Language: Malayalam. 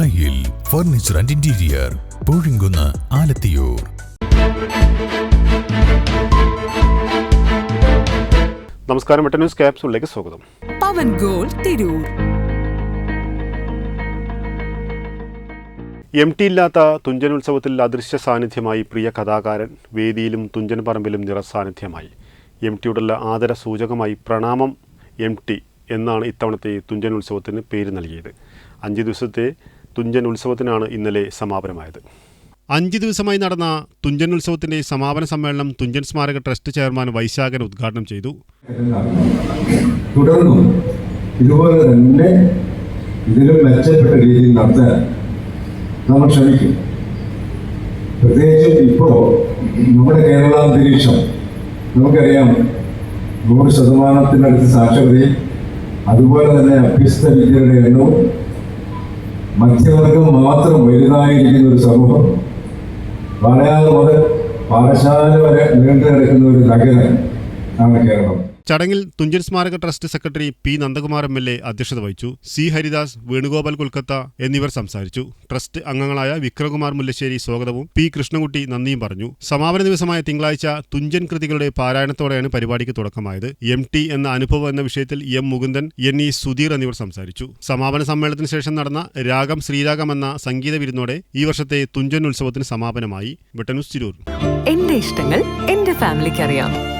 Thayyil furniture and interior Poozhikunnu Alathiyur. നമസ്കാരം വെട്ട ന്യൂസ് ക്യാപ്സൂളിലേക്ക് സ്വാഗതം. Pavan gold Tirur. M T ഇല്ലാത്ത തുഞ്ചൻ ഉത്സവത്തിൽ അദൃശ്യ സാന്നിധ്യമായി പ്രിയ കഥാകാരൻ വേദിയിലും തുഞ്ചൻ പറമ്പിലും നിറസാന്നിധ്യമായി എം ടിയോടുള്ള ആദര സൂചകമായി പ്രണാമം എം ടി എന്നാണ് ഇത്തവണത്തെ തുഞ്ചൻ ഉത്സവത്തിന് പേര് നൽകിയത്. അഞ്ച് ദിവസത്തെ തുഞ്ചൻ ഉത്സവത്തിനാണ് ഇന്നലെ സമാപനമായത്. അഞ്ച് ദിവസമായി നടന്ന തുഞ്ചൻ ഉത്സവത്തിന്റെ സമാപന സമ്മേളനം തുഞ്ചൻ സ്മാരക ട്രസ്റ്റ് ചെയർമാൻ വൈശാഖൻ ഉദ്ഘാടനം ചെയ്തു. തുടർന്നും ഇതുപോലെ തന്നെ ഇതിലും മെച്ചപ്പെട്ട രീതിയിൽ നടത്താൻ നമ്മൾ ശ്രമിക്കും. പ്രത്യേകിച്ചും ഇപ്പോൾ നമ്മുടെ കേരളാന്തരീക്ഷം നമുക്കറിയാം നൂറ് ശതമാനത്തിനടുത്ത് സാക്ഷരതയും അതുപോലെ തന്നെ അഭ്യസ്ത വിദ്യയുടെ എണ്ണവും മധ്യവർഗം മാത്രം വലുതായിരിക്കുന്ന ഒരു സമൂഹം. വളയാതെ മുതൽ പാഠശാല വരെ നീണ്ടു കിടക്കുന്ന ഒരു നഗരം. ചടങ്ങിൽ തുഞ്ചൻ സ്മാരക trust secretary P Nandakumar M L A അധ്യക്ഷത വഹിച്ചു. സി ഹരിദാസ് വേണുഗോപാൽ കൊൽക്കത്ത എന്നിവർ സംസാരിച്ചു. ട്രസ്റ്റ് അംഗങ്ങളായ വിക്രമകുമാർ മുല്ലശ്ശേരി സ്വാഗതവും പി കൃഷ്ണകുട്ടി നന്ദിയും പറഞ്ഞു. സമാപന ദിവസമായ തിങ്കളാഴ്ച തുഞ്ചൻ കൃതികളുടെ പാരായണത്തോടെയാണ് പരിപാടിക്ക് തുടക്കമായത്. എം ടി എന്ന അനുഭവം എന്ന വിഷയത്തിൽ M Mukundan N E Sudheer എന്നിവർ സംസാരിച്ചു. സമാപന സമ്മേളനത്തിന് ശേഷം നടന്ന രാഗം ശ്രീരാഗം എന്ന സംഗീത വിരുന്നോടെ ഈ വർഷത്തെ തുഞ്ചൻ ഉത്സവത്തിന് സമാപനമായി. വെട്ടന്യൂസ് തിരൂർ. എന്റെ ഇഷ്ടങ്ങൾ എന്റെ ഫാമിലിക്ക് അറിയാം